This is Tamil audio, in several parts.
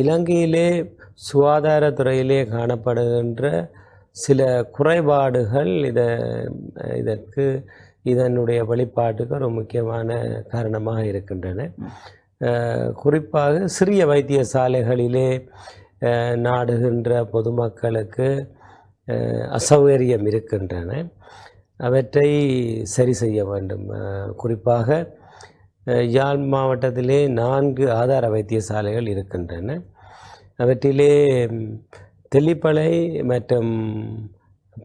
இலங்கையிலே சுகாதாரத்துறையிலே காணப்படுகின்ற சில குறைபாடுகள் இத இதற்கு இதனுடைய வெளிப்பாட்டுக்கு ஒரு முக்கியமான காரணமாக இருக்கின்றன. குறிப்பாக சிறிய வைத்தியசாலைகளிலே நாடுகின்ற பொதுமக்களுக்கு அசௌகரியம் இருக்கின்றன. அவற்றை சரி செய்ய வேண்டும். குறிப்பாக யாழ் மாவட்டத்திலே நான்கு ஆதார வைத்தியசாலைகள் இருக்கின்றன. அவற்றிலே தெல்லிப்பளை மற்றும்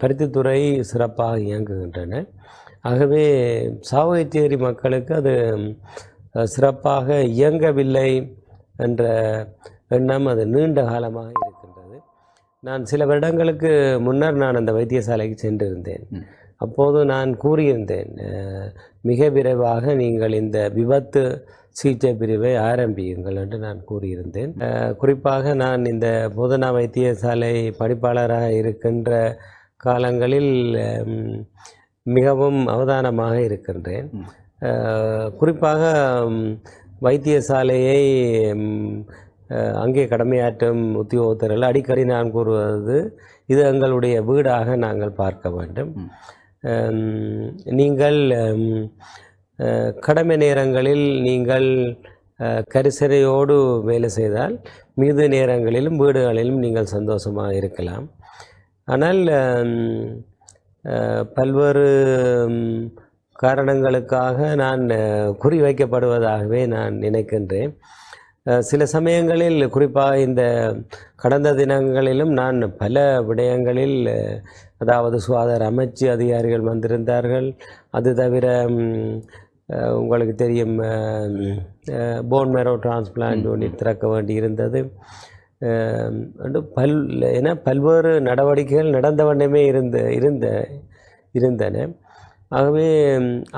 பருத்தித்துறை சிறப்பாக இயங்குகின்றன. ஆகவே சாவகச்சேரி மக்களுக்கு அது சிறப்பாக இயங்கவில்லை என்ற எண்ணம் அது நீண்ட காலமாக இருக்கின்றது. நான் சில வருடங்களுக்கு முன்னர் நான் அந்த வைத்தியசாலைக்கு சென்றிருந்தேன். அப்போது நான் கூறியிருந்தேன் மிக விரைவாக நீங்கள் இந்த விபத்து சிகிச்சை பிரிவை ஆரம்பியுங்கள் என்று நான் கூறியிருந்தேன். குறிப்பாக நான் இந்த போதனா வைத்தியசாலை படிப்பாளராக இருக்கின்ற காலங்களில் மிகவும் அவதானமாக இருக்கின்றேன். குறிப்பாக வைத்தியசாலையை அங்கே கடமையாற்றும் உத்தியோகத்தர்கள் அடிக்கடி நான் கூறுவது இது எங்களுடைய வீடாக நாங்கள் பார்க்க வேண்டும். நீங்கள் கடமை நேரங்களில் நீங்கள் கரிசரையோடு கரிசனையோடு வேலை செய்தால் மீது நேரங்களிலும் வீடுகளிலும் நீங்கள் சந்தோஷமாக இருக்கலாம். ஆனால் பல்வேறு காரணங்களுக்காக நான் குறிவைக்கப்படுவதாகவே நான் நினைக்கின்றேன். சில சமயங்களில் குறிப்பாக இந்த கடந்த தினங்களிலும் நான் பல விடயங்களில் அதாவது சுகாதார அமைச்சு அதிகாரிகள் வந்திருந்தார்கள். அது தவிர உங்களுக்கு தெரியும் போன் மேரோ டிரான்ஸ்பிளான்ட் யூனிட் திறக்க வேண்டி இருந்தது பல் என பல்வேறு நடவடிக்கைகள் நடந்த வண்ணமே இருந்த இருந்த இருந்தன. ஆகவே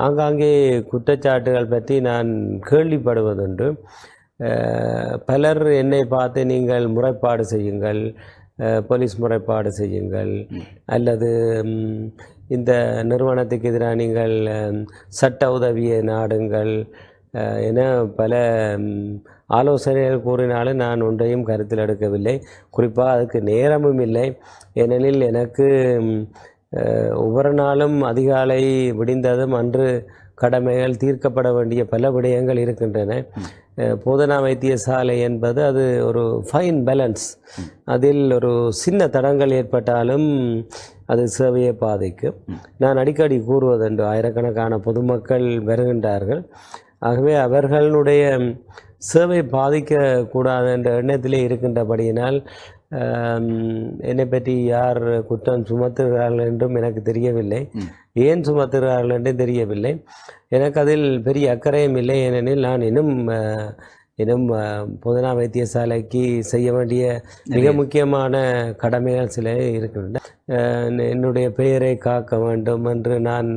ஆங்காங்கே குற்றச்சாட்டுகள் பற்றி நான் கேள்விப்படுவதுண்டு. பலர் என்னை பார்த்து நீங்கள் முறைப்பாடு செய்யுங்கள் போலீஸ் முறைப்பாடு செய்யுங்கள் அல்லது இந்த நிறுவனத்துக்கு எதிராக நீங்கள் சட்ட உதவியை நாடுங்கள் என பல ஆலோசனைகள் கூறினாலும் நான் ஒன்றையும் கருத்தில் எடுக்கவில்லை. குறிப்பாக அதுக்கு நேரமும் இல்லை. ஏனெனில் எனக்கு ஒவ்வொரு நாளும் அதிகாலை விடிந்ததும் அன்று கடமைகள் தீர்க்கப்பட வேண்டிய பல விடயங்கள் இருக்கின்றன. போதனா வைத்தியசாலை என்பது அது ஒரு ஃபைன் பேலன்ஸ் அதில் ஒரு சின்ன தடங்கள் ஏற்பட்டாலும் அது சேவையை பாதிக்கும். நான் அடிக்கடி கூறுவதுண்டு ஆயிரக்கணக்கான பொதுமக்கள் வருகின்றார்கள். ஆகவே அவர்களுடைய சேவை பாதிக்கக்கூடாது என்ற எண்ணத்திலே இருக்கின்றபடியினால் என்னை பற்றி யார் குற்றம் சுமத்துகிறார்கள் என்றும் எனக்கு தெரியவில்லை. ஏன் சுமத்துகிறார்கள் என்றும் தெரியவில்லை. எனக்கு அதில் பெரிய அக்கறையும் இல்லை. ஏனெனில் நான் இன்னும் இன்னும் போதனா வைத்தியசாலைக்கு செய்ய வேண்டிய மிக முக்கியமான கடமைகள் சில இருக்கின்றன. என்னுடைய பெயரை காக்க வேண்டும் என்று நான்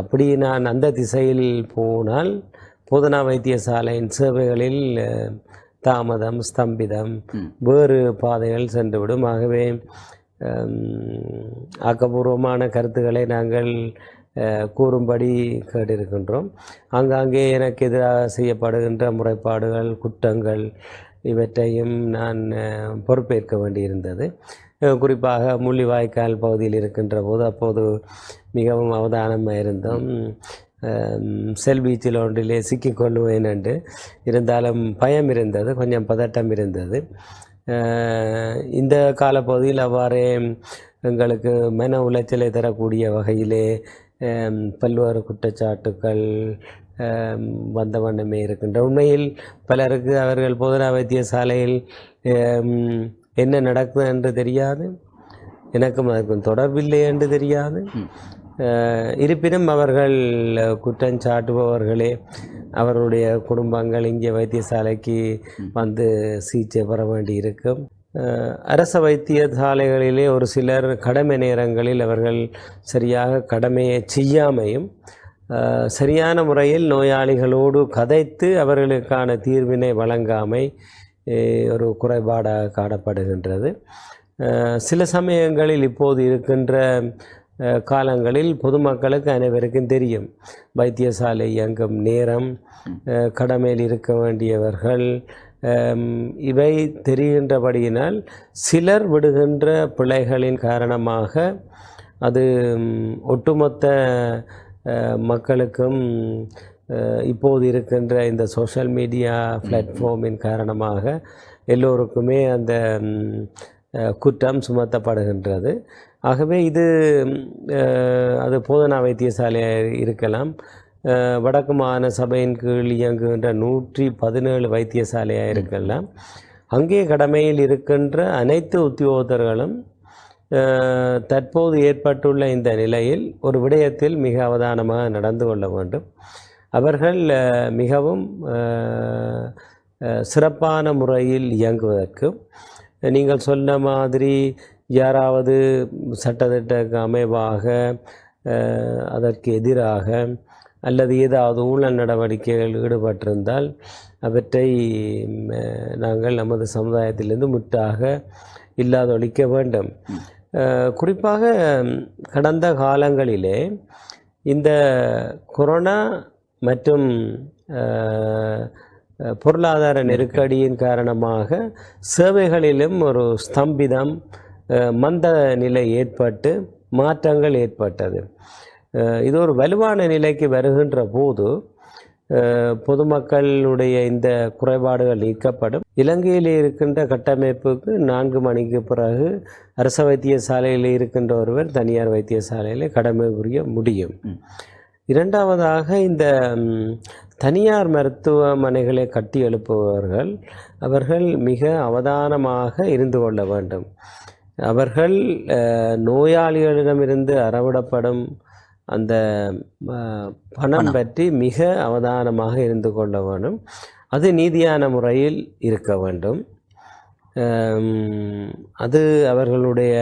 அப்படி நான் அந்த திசையில் போனால் போதனா வைத்தியசாலையின் சேவைகளில் தாமதம் ஸ்தம்பிதம் வேறு பாதைகள் சென்றுவிடும். ஆகவே ஆக்கப்பூர்வமான கருத்துக்களை நாங்கள் கூறும்படி கேட்டிருக்கின்றோம். ஆங்காங்கே எனக்கு எதிராக செய்யப்படுகின்ற முறைப்பாடுகள் குற்றங்கள் இவற்றையும் நான் பொறுப்பேற்க வேண்டியிருந்தது. குறிப்பாக முள்ளிவாய்க்கால் பகுதியில் இருக்கின்ற போது அப்போது மிகவும் அவதானமாக இருந்தோம் செல் பீச்சில் ஒன்றிலே சிக்கிக்கொள்ளுவேன் என்று இருந்தாலும் பயம் இருந்தது கொஞ்சம் பதட்டம் இருந்தது இந்த காலப்பகுதியில் அவ்வாறே எங்களுக்கு மன உளைச்சலை தரக்கூடிய வகையிலே பல்வேறு குற்றச்சாட்டுக்கள் வந்த வண்ணமே இருக்கின்ற உண்மையில் பலருக்கு அவர்கள் போதனா வைத்தியசாலையில் என்ன நடக்குது என்று தெரியாது எனக்கும் அதற்கும் தொடர்பில்லை என்று தெரியாது இருப்பினும் அவர்கள் குற்றம் சாட்டுபவர்களே அவருடைய குடும்பங்கள் இங்கே வைத்தியசாலைக்கு வந்து சிகிச்சை பெற வேண்டி இருக்கும் அரச வைத்தியசாலைகளிலே ஒரு சிலர் கடமை நேரங்களில் அவர்கள் சரியாக கடமையை செய்யாமையும் சரியான முறையில் நோயாளிகளோடு கதைத்து அவர்களுக்கான தீர்வினை வழங்காமை ஒரு குறைபாடாக காணப்படுகின்றது. சில சமயங்களில் இப்போது இருக்கின்ற காலங்களில் பொதுமக்களுக்கு அனைவருக்கும் தெரியும். வைத்தியசாலை இயங்கும் நேரம் கடமையில் இருக்க வேண்டியவர்கள் இவை தெரிகின்றபடியினால் சிலர் விடுகின்ற பிழைகளின் காரணமாக அது ஒட்டுமொத்த மக்களுக்கும் இப்போது இருக்கின்ற இந்த சோஷியல் மீடியா பிளாட்ஃபார்மின் காரணமாக எல்லோருக்குமே அந்த குற்றம் சுமத்தப்படுகின்றது. ஆகவே இது அது போதனா வைத்தியசாலையாக இருக்கலாம். வடக்கு மாகாண சபையின் கீழ் இயங்குகின்ற நூற்றி பதினேழு வைத்தியசாலையாக இருக்கலாம். அங்கே கடமையில் இருக்கின்ற அனைத்து உத்தியோகத்தர்களும் தற்போது ஏற்பட்டுள்ள இந்த நிலையில் ஒரு விடயத்தில் மிக அவதானமாக நடந்து கொள்ள வேண்டும். அவர்கள் மிகவும் சிறப்பான முறையில் இயங்குவதற்கும் நீங்கள் சொன்ன மாதிரி யாராவது சட்டத்திட்ட அமைவாக அதற்கு எதிராக அல்லது ஏதாவது ஊழல் நடவடிக்கைகள் ஈடுபட்டிருந்தால் அவற்றை நாங்கள் நமது சமுதாயத்திலிருந்து முற்றாக இல்லாதொழிக்க வேண்டும். குறிப்பாக கடந்த காலங்களிலே இந்த கொரோனா மற்றும் பொருளாதார நெருக்கடியின் காரணமாக சேவைகளிலும் ஒரு ஸ்தம்பிதம் மந்த நிலை ஏற்பட்டு மாற்றங்கள் ஏற்பட்டது. இது ஒரு வலுவான நிலைக்கு வருகின்ற போது பொதுமக்களுடைய இந்த குறைபாடுகள் நீக்கப்படும். இலங்கையில் இருக்கின்ற கட்டமைப்புக்கு நான்கு மணிக்கு பிறகு அரச வைத்தியசாலையில் இருக்கின்ற ஒருவர் தனியார் வைத்தியசாலையில் கடமை புரிய முடியும் இரண்டாவதாக இந்த தனியார் மருத்துவமனைகளை கட்டி எழுப்புபவர்கள் அவர்கள் மிக அவதானமாக இருந்து கொள்ள வேண்டும். அவர்கள் நோயாளிகளிடமிருந்து அறவிடப்படும் அந்த பணம் பற்றி மிக அவதானமாக இருந்து கொள்ள வேண்டும். அது நீதியான முறையில் இருக்க வேண்டும். அது அவர்களுடைய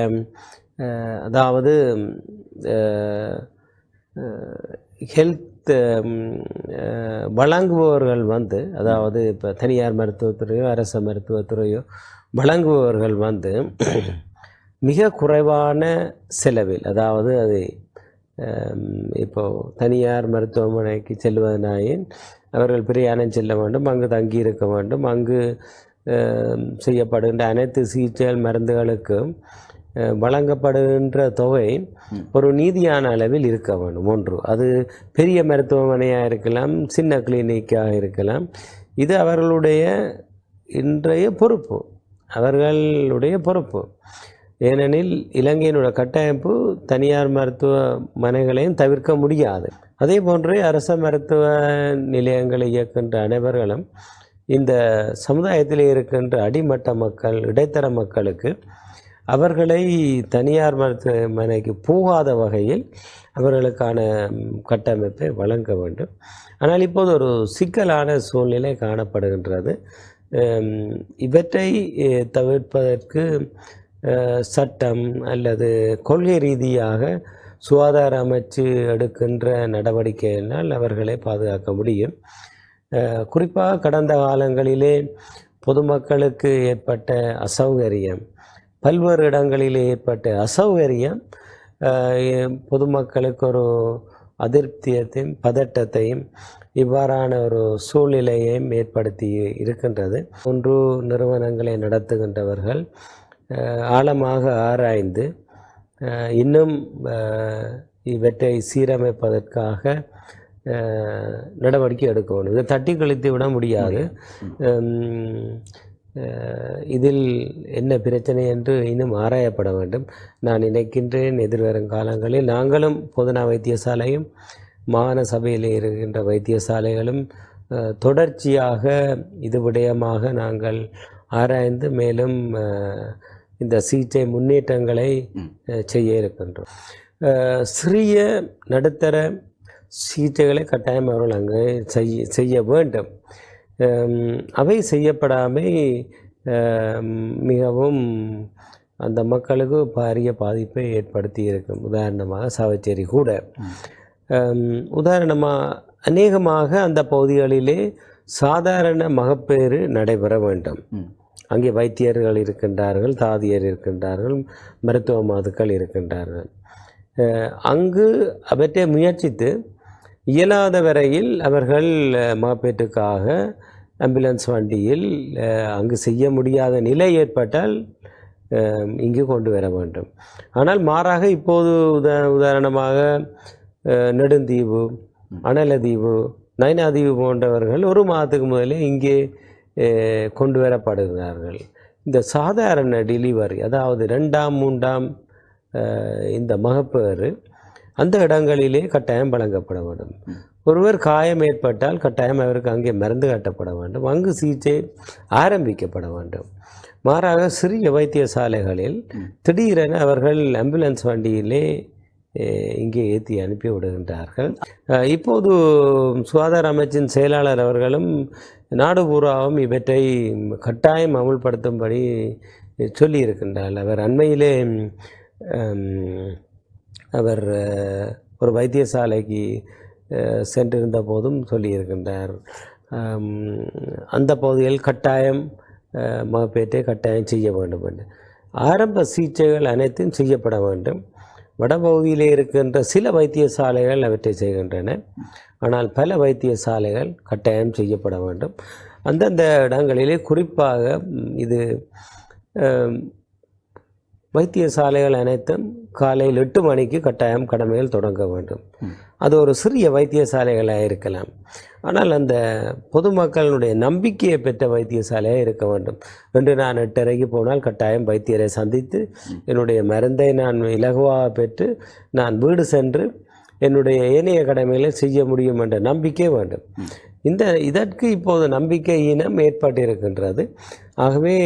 அதாவது ஹெல்த் வழங்குபவர்கள் வந்து அதாவது இப்போ தனியார் மருத்துவத்துறையோ அரச மருத்துவத்துறையோ வழங்குபவர்கள் வந்து மிக குறைவான செலவில் அதாவது அது இப்போது தனியார் மருத்துவமனைக்கு செல்வதனாயின் அவர்கள் பிரயாணம் செல்ல வேண்டும் அங்கு தங்கி இருக்க வேண்டும் அங்கு செய்யப்படுகின்ற அனைத்து சிகிச்சைகள் மருந்துகளுக்கும் வழங்கப்படுகின்ற தொகை ஒரு நீதியான அளவில் இருக்க வேண்டும். ஒன்று அது பெரிய மருத்துவமனையாக இருக்கலாம் சின்ன கிளினிக்காக இருக்கலாம். இது அவர்களுடைய இன்றைய பொறுப்பு. அவர்களுடைய பொறுப்பு. ஏனெனில் இலங்கையினுடைய கட்டமைப்பு தனியார் மருத்துவமனைகளையும் தவிர்க்க முடியாது. அதே போன்றே அரச மருத்துவ நிலையங்களை இயக்கின்ற அனைவர்களும் இந்த சமுதாயத்தில் இருக்கின்ற அடிமட்ட மக்கள் இடைத்தர மக்களுக்கு அவர்களை தனியார் மருத்துவமனைக்கு போகாத வகையில் அவர்களுக்கான கட்டமைப்பை வழங்க வேண்டும். ஆனால் இப்போது ஒரு சிக்கலான சூழ்நிலை காணப்படுகின்றது. இவற்றை தவிர்ப்பதற்கு சட்டம் அல்லது கொள்கை ரீதியாக சுகாதார அமைச்சு எடுக்கின்ற நடவடிக்கையினால் அவர்களை பாதுகாக்க முடியும். குறிப்பாக கடந்த காலங்களிலே பொதுமக்களுக்கு ஏற்பட்ட அசௌகரியம் பல்வேறு இடங்களிலே ஏற்பட்ட அசௌகரியம் பொதுமக்களுக்கு ஒரு அதிருப்தியத்தையும் பதட்டத்தையும் இவ்வாறான ஒரு சூழ்நிலையையும் ஏற்படுத்தி இருக்கின்றது. ஒன்று நிறுவனங்களை நடத்துகின்றவர்கள் ஆழமாக ஆராய்ந்து இன்னும் இவற்றை சீரமைப்பதற்காக நடவடிக்கை எடுக்க வேண்டும் இதை தட்டி கழித்து விட முடியாது. இதில் என்ன பிரச்சனை என்று இன்னும் ஆராயப்பட வேண்டும். நான் நினைக்கின்றேன் எதிர்வரும் காலங்களில் நாங்களும் பொதுநா வைத்தியசாலையும் மாகாண சபையில் இருக்கின்ற வைத்தியசாலைகளும் தொடர்ச்சியாக இது விடயமாக நாங்கள் ஆராய்ந்து மேலும் இந்த சிகிச்சை முன்னேற்றங்களை செய்ய இருக்கின்றோம். சிறிய நடுத்தர சிகிச்சைகளை கட்டாயம் அவர்கள் அங்கே செய்ய செய்ய வேண்டும். அவை செய்யப்படாமல் அம், மிகவும் அந்த மக்களுக்கு பாரிய பாதிப்பை ஏற்படுத்தி இருக்கும் உதாரணமாக சாவச்சேரி கூட. உதாரணமாக அநேகமாக அந்த பகுதிகளிலே சாதாரண மகப்பேறு நடைபெற வேண்டும். அங்கே வைத்தியர்கள் இருக்கின்றார்கள் தாதியர் இருக்கின்றார்கள் மருத்துவ மாதுக்கள் இருக்கின்றார்கள். அங்கு அவற்றை முயற்சித்து இயலாத வரையில் அவர்கள் அஹ், மகப்பேற்றுக்காக ஆம்புலன்ஸ் வண்டியில் அங்கு செய்ய முடியாத நிலை ஏற்பட்டால் இங்கு கொண்டு வர வேண்டும். ஆனால் மாறாக இப்போது உதா உதாரணமாக நெடுந்தீவு அனலதீவு நயனாதீவு போன்றவர்கள் ஒரு மாதத்துக்கு முதலே இங்கே கொண்டு வரப்படுகிறார்கள். இந்த சாதாரண டெலிவரி அதாவது ரெண்டாம் மூன்றாம் இந்த மகப்பேறு அந்த இடங்களிலே கட்டாயம் வழங்கப்பட வேண்டும். ஒருவர் காயம் ஏற்பட்டால் கட்டாயம் அவருக்கு அங்கே மருந்து கட்டப்பட வேண்டும். அங்கு சிகிச்சை ஆரம்பிக்கப்பட வேண்டும். மாறாக சிறிய வைத்தியசாலைகளில் திடீரென அவர்கள் ஆம்புலன்ஸ் வண்டியிலே இங்கே ஏற்றி அனுப்பி விடுகின்றார்கள். இப்போது சுகாதார அமைச்சின் செயலாளர் அவர்களும் நாடு பூராவும் இவற்றை கட்டாயம் அமுல்படுத்தும்படி சொல்லியிருக்கின்றார் அவர் அண்மையிலே அவர் ஒரு வைத்தியசாலைக்கு சென்றிருந்த போதும் சொல்லியிருக்கின்றார். அந்த பகுதியில் கட்டாயம் மகப்பேற்றை கட்டாயம் செய்ய வேண்டும் என்று. ஆரம்ப சிகிச்சைகள் அனைத்தும் செய்யப்பட வேண்டும். வடபகுதியிலே இருக்கின்ற சில வைத்தியசாலைகள் அவற்றை செய்கின்றன. ஆனால் பல வைத்தியசாலைகள் கட்டாயம் செய்யப்பட வேண்டும். அந்தந்த இடங்களிலே குறிப்பாக இது வைத்தியசாலைகள் அனைத்தும் காலையில் எட்டு மணிக்கு கட்டாயம் கடமைகள் தொடங்க வேண்டும். அது ஒரு சிறிய வைத்தியசாலைகளாக இருக்கலாம். ஆனால் அந்த பொதுமக்களுடைய நம்பிக்கையை பெற்ற வைத்தியசாலையாக இருக்க வேண்டும். என்று நான் எட்டரைக்கு போனால் கட்டாயம் வைத்தியரை சந்தித்து என்னுடைய மருந்தை நான் இலகுவாக பெற்று நான் வீடு சென்று என்னுடைய ஏனைய கடமைகளை செய்ய முடியும் என்ற நம்பிக்கை வேண்டும். இந்த இதற்கு இப்போது நம்பிக்கை இனம் ஏற்பட்டிருக்கின்றது. ஆகவே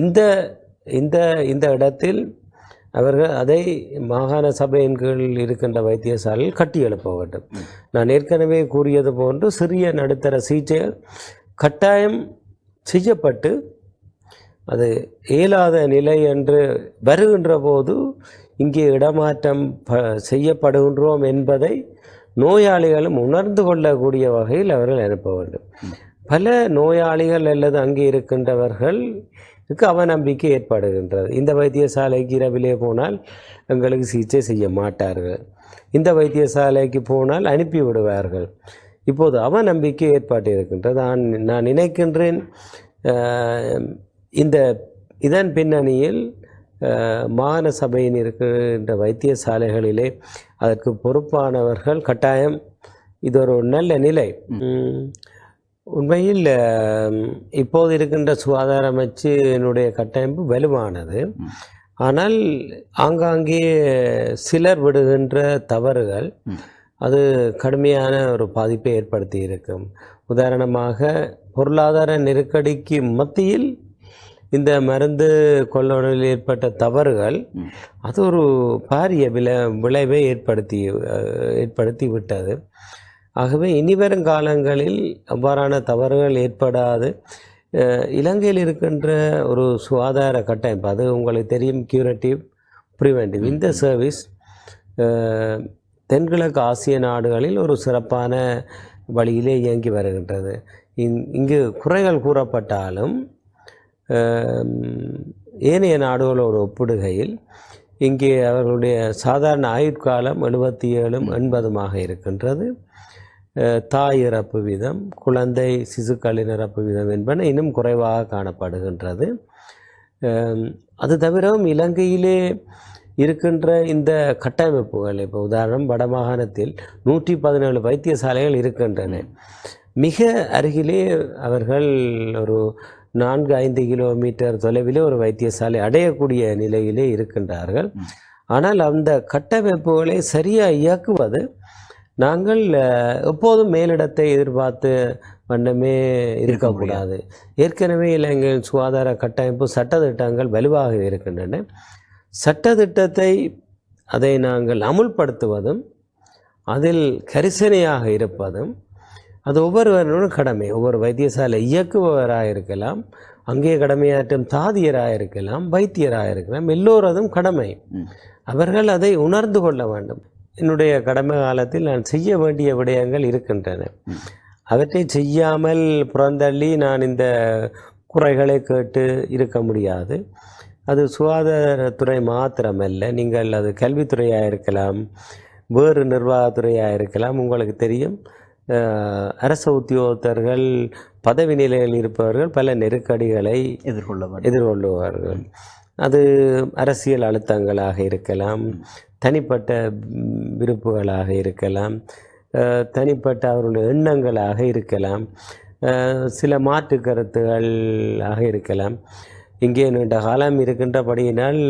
இந்த இந்த இந்த இடத்தில் அவர்கள் அதை மாகாண சபையின் கீழ் இருக்கின்ற வைத்தியசாலையில் கட்டி எழுப்ப வேண்டும். நான் ஏற்கனவே கூறியது போன்று சிறிய நடுத்தர சிகிச்சைகள் கட்டாயம் செய்யப்பட்டு அது இயலாத நிலை என்று வருகின்ற போது இங்கே இடமாற்றம் ப செய்யப்படுகின்றோம் என்பதை நோயாளிகளும் உணர்ந்து கொள்ளக்கூடிய வகையில் அவர்கள் அனுப்ப வேண்டும். பல நோயாளிகள் அல்லது அங்கே இருக்கின்றவர்கள் இருக்கின்றவர்களுக்கு அவநம்பிக்கை ஏற்படுகின்றது. இந்த வைத்தியசாலைக்கு இரவிலே போனால் எங்களுக்கு சிகிச்சை செய்ய மாட்டார்கள். இந்த வைத்தியசாலைக்கு போனால் அனுப்பி விடுவார்கள். இப்போது அவநம்பிக்கை ஏற்பாட்டு இருக்கின்றது. நான் நான் நினைக்கின்றேன் இந்த இதன் பின்னணியில் மாகாண சபையின் இருக்கின்ற வைத்தியசாலைகளிலே அதற்கு பொறுப்பானவர்கள் கட்டாயம். இது ஒரு நல்ல நிலை. உண்மையில் இப்போது இருக்கின்ற சுகாதார அமைச்சினுடைய கட்டமைப்பு வலுவானது. ஆனால் ஆங்காங்கே சிலர் விடுகின்ற தவறுகள் அது கடுமையான ஒரு பாதிப்பை ஏற்படுத்தி இருக்கும். உதாரணமாக பொருளாதார நெருக்கடிக்கு மத்தியில் இந்த மருந்து கொள்ளுடலில் ஏற்பட்ட தவறுகள் அது ஒரு பாரிய விளை விளைவை ஏற்படுத்தி ஏற்படுத்தி விட்டது. ஆகவே இனிவரும் காலங்களில் அவ்வாறான தவறுகள் ஏற்படாது. இலங்கையில் இருக்கின்ற ஒரு சுகாதார கட்டமைப்பு அது உங்களுக்கு தெரியும் கியூரேட்டிவ் ப்ரிவென்டிவ் இந்த சர்வீஸ் தென்கிழக்கு ஆசிய நாடுகளில் ஒரு சிறப்பான வழியிலே இயங்கி வருகின்றது. இங்- இங்கு குறைகள் கூறப்பட்டாலும் ஏனைய நாடுகளோடு ஒப்பிடுகையில் இங்கே அவர்களுடைய சாதாரண ஆயுட்காலம் எழுபத்தி ஏழும் எண்பதுமாக இருக்கின்றது. தாய் இறப்பு வீதம் குழந்தை சிசுக்களின் இறப்பு வீதம் என்பன இன்னும் குறைவாக காணப்படுகின்றது. அது தவிரவும் இலங்கையிலே இருக்கின்ற இந்த கட்டமைப்புகள் இப்போ உதாரணம் வடமாகாணத்தில் நூற்றி பதினேழு வைத்தியசாலைகள் இருக்கின்றன. மிக அருகிலே அவர்கள் ஒரு நான்கு ஐந்து கிலோமீட்டர் தொலைவிலே ஒரு வைத்தியசாலை அடையக்கூடிய நிலையிலே இருக்கின்றார்கள். ஆனால் அந்த கட்டமைப்புகளை சரியாக இயக்குவது நாங்கள் எப்போதும் மேலிடத்தை எதிர்பார்த்து வண்ணமே இருக்கக்கூடாது. ஏற்கனவே இலங்கையின் சுகாதார கட்டமைப்பு சட்டத்திட்டங்கள் வலுவாக இருக்கின்றன. சட்டத்திட்டத்தை அதை நாங்கள் அமுல்படுத்துவதும் அதில் கரிசனையாக இருப்பதும் அது ஒவ்வொருவரும் கடமை. ஒவ்வொரு வைத்தியசாலை இயக்குபவராக இருக்கலாம் அங்கே கடமையாற்றும் தாதியராக இருக்கலாம் வைத்தியராக இருக்கலாம் எல்லோரதும் கடமை. அவர்கள் அதை உணர்ந்து கொள்ள வேண்டும். என்னுடைய கடமை காலத்தில் நான் செய்ய வேண்டிய விடயங்கள் இருக்கின்றன. அவற்றை செய்யாமல் புறந்தள்ளி நான் இந்த குறைகளை கேட்டு இருக்க முடியாது. அது சுகாதாரத்துறை மாத்திரமல்ல. நீங்கள் அது கல்வித்துறையாக இருக்கலாம் வேறு நிர்வாகத்துறையாக இருக்கலாம் உங்களுக்கு தெரியும். அரச உத்தியோகத்தர்கள் பதவி நிலையில் இருப்பவர்கள் பல நெருக்கடிகளை எதிர்கொள்ள எதிர்கொள்ளுவார்கள். அது அரசியல் அழுத்தங்களாக இருக்கலாம். தனிப்பட்ட விருப்புகளாக இருக்கலாம் தனிப்பட்ட அவர்களுடைய எண்ணங்களாக இருக்கலாம் சில மாற்று கருத்துகளாக இருக்கலாம். இங்கே நீண்ட காலம் இருக்கின்றபடியினால்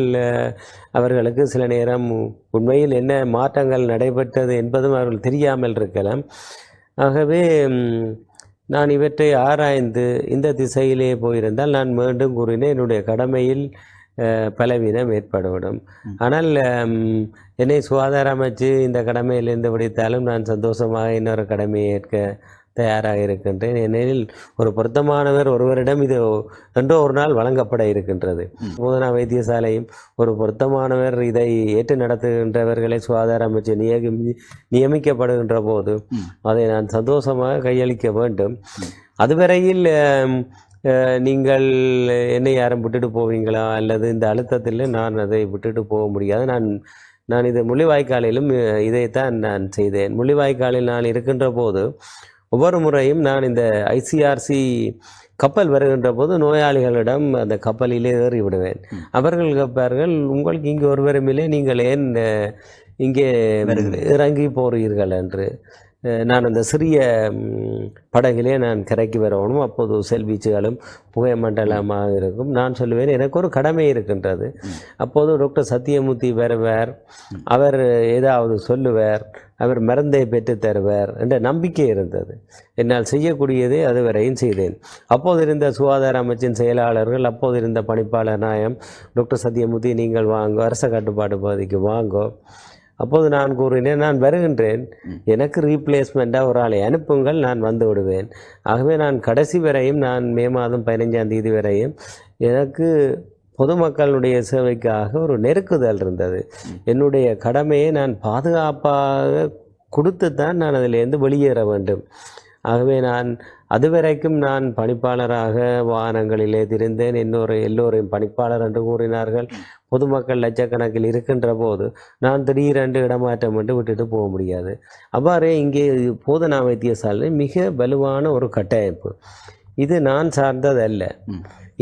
அவர்களுக்கு சில நேரம் உண்மையில் என்ன மாற்றங்கள் நடைபெற்றது என்பதும் அவர்கள் தெரியாமல் இருக்கலாம். ஆகவே நான் இவற்றை ஆராய்ந்து இந்த திசையிலே போயிருந்தால் நான் மீண்டும் கூறினேன் என்னுடைய கடமையில் பலவீனம் ஏற்பட்டுவிடும் ஆனால் என்னை சுகாதார அமைச்சு இந்த கடமையிலிருந்து விடுத்தாலும் நான் சந்தோஷமாக இன்னொரு கடமையை ஏற்க தயாராக இருக்கின்றேன். ஏனெனில் ஒரு பொருத்தமானவர் ஒருவரிடம் இது என்றோ ஒரு நாள் வழங்கப்பட இருக்கின்றது. போதனா வைத்தியசாலையும் ஒரு பொருத்தமானவர் இதை ஏற்று நடத்துகின்றவர்களை சுகாதார அமைச்சு நியமி நியமிக்கப்படுகின்ற போது அதை நான் சந்தோஷமாக கையளிக்க வேண்டும். அதுவரையில் நீங்கள் என்னை யாரும் விட்டுட்டு போவீங்களா? அல்லது இந்த அழுத்தத்தில் நான் அதை விட்டுட்டு போக முடியாது. நான் நான் இது முள்ளிவாய்க்காலிலும் இதைத்தான் நான் செய்தேன். முள்ளிவாய்க்காலில் நான் இருக்கின்ற போது ஒவ்வொரு முறையும் நான் இந்த ஐசிஆர்சி கப்பல் வருகின்ற போது நோயாளிகளிடம் அந்த கப்பலிலே ஏறி விடுவேன். அவர்கள் கேட்பார்கள் உங்களுக்கு இங்கே ஒருவரும் இல்லை நீங்கள் ஏன் இங்கே இறங்கி போறீர்கள்? என்று. நான் அந்த சிறிய படகிலே நான் கரைக்கு வரணும் அப்போது செல்வீச்சுகளும் புகைமண்டலமாக இருக்கும். நான் சொல்லுவேன் எனக்கு ஒரு கடமை இருக்கின்றது. அப்போது டாக்டர் சத்தியமூர்த்தி வருவார். அவர் ஏதாவது சொல்லுவார். அவர் மருந்தை பெற்று தருவார் என்ற நம்பிக்கை இருந்தது. என்னால் செய்யக்கூடியதை அதுவரையும் செய்தேன். அப்போது இருந்த சுகாதார அமைச்சின் செயலாளர்கள் அப்போது இருந்த பணிப்பாளர் நாயம் டாக்டர் சத்தியமூர்த்தி நீங்கள் வாங்கோ அரச கட்டுப்பாடு பகுதிக்கு வாங்கோ. அப்போது நான் கூறினேன் நான் வருகின்றேன். எனக்கு ரீப்ளேஸ்மெண்ட்டாக ஒரு ஆளை அனுப்புங்கள் நான் வந்து விடுவேன். ஆகவே நான் கடைசி வரையும் நான் மே மாதம் பதினைஞ்சாம் தேதி வரையும் எனக்கு பொதுமக்களுடைய சேவைக்காக ஒரு நெருக்குதல் இருந்தது. என்னுடைய கடமையை நான் பாதுகாப்பாக கொடுத்து தான் நான் அதிலேருந்து வெளியேற வேண்டும். ஆகவே நான் அதுவரைக்கும் நான் பணிப்பாளராக வாகனங்களிலே திரிந்தேன். இன்னொரு எல்லோரையும் பணிப்பாளர் என்று கூறினார்கள். பொதுமக்கள் லட்சக்கணக்கில் இருக்கின்ற போது நான் திடீரென்று இடமாற்றம் என்று விட்டுட்டு போக முடியாது. அவ்வாறே இங்கே போதனா வைத்தியசாலை மிக வலுவான ஒரு கட்டமைப்பு. இது நான் சார்ந்ததல்ல.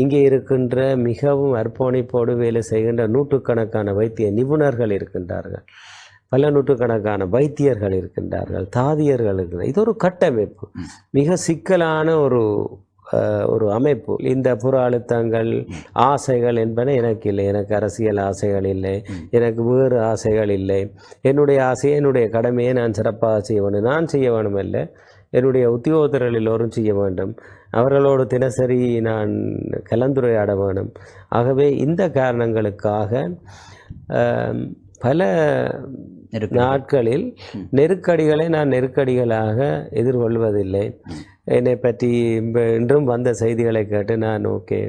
இங்கே இருக்கின்ற மிகவும் அர்ப்பணிப்போடு வேலை செய்கின்ற நூற்றுக்கணக்கான வைத்திய நிபுணர்கள் இருக்கின்றார்கள். பல நூற்றுக்கணக்கான வைத்தியர்கள் இருக்கின்றார்கள் தாதியர்கள் இருக்கின்ற இது ஒரு கட்டமைப்பு. மிக சிக்கலான ஒரு ஒரு அமைப்பு. இந்த புற அழுத்தங்கள் ஆசைகள் என்பன எனக்கு இல்லை. எனக்கு அரசியல் ஆசைகள் இல்லை. எனக்கு வேறு ஆசைகள் இல்லை. என்னுடைய ஆசையை என்னுடைய கடமையை நான் சிறப்பாக செய்ய வேண்டும். நான் செய்ய வேணும் இல்லை என்னுடைய உத்தியோகத்தர்கள் எல்லோரும் செய்ய வேண்டும். அவர்களோடு தினசரி நான் கலந்துரையாட வேண்டும் ஆகவே இந்த காரணங்களுக்காக பல நாட்களில் நெருக்கடிகளை நான் நெருக்கடிகளாக எதிர்கொள்வதில்லை. என்னை பற்றி இன்றும் வந்த செய்திகளை கேட்டு நான் ஓகே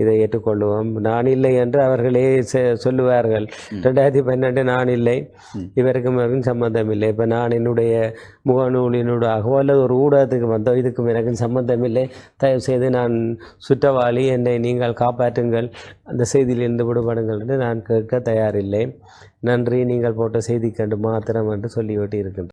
இதை ஏற்றுக்கொள்வோம். நான் இல்லை என்று அவர்களே சொல்லுவார்கள். ரெண்டாயிரத்தி பன்னெண்டு நான் இல்லை. இவருக்கும் எனக்கும் சம்பந்தம் இல்லை. இப்போ நான் என்னுடைய முகநூலினூடாகவோ அல்லது ஒரு ஊடகத்துக்கு வந்தோ இதுக்கும் எனக்கும் சம்பந்தம் இல்லை. தயவு செய்து நான் சுற்றவாளி. என்னை நீங்கள் காப்பாற்றுங்கள். அந்த செய்தியிலிருந்து விடுபடுங்கள் என்று நான் கேட்க தயாரில்லை. நன்றி. நீங்கள் போட்ட செய்தி கண்டு மாத்திரம் என்று சொல்லிவிட்டு இருக்கின்றேன்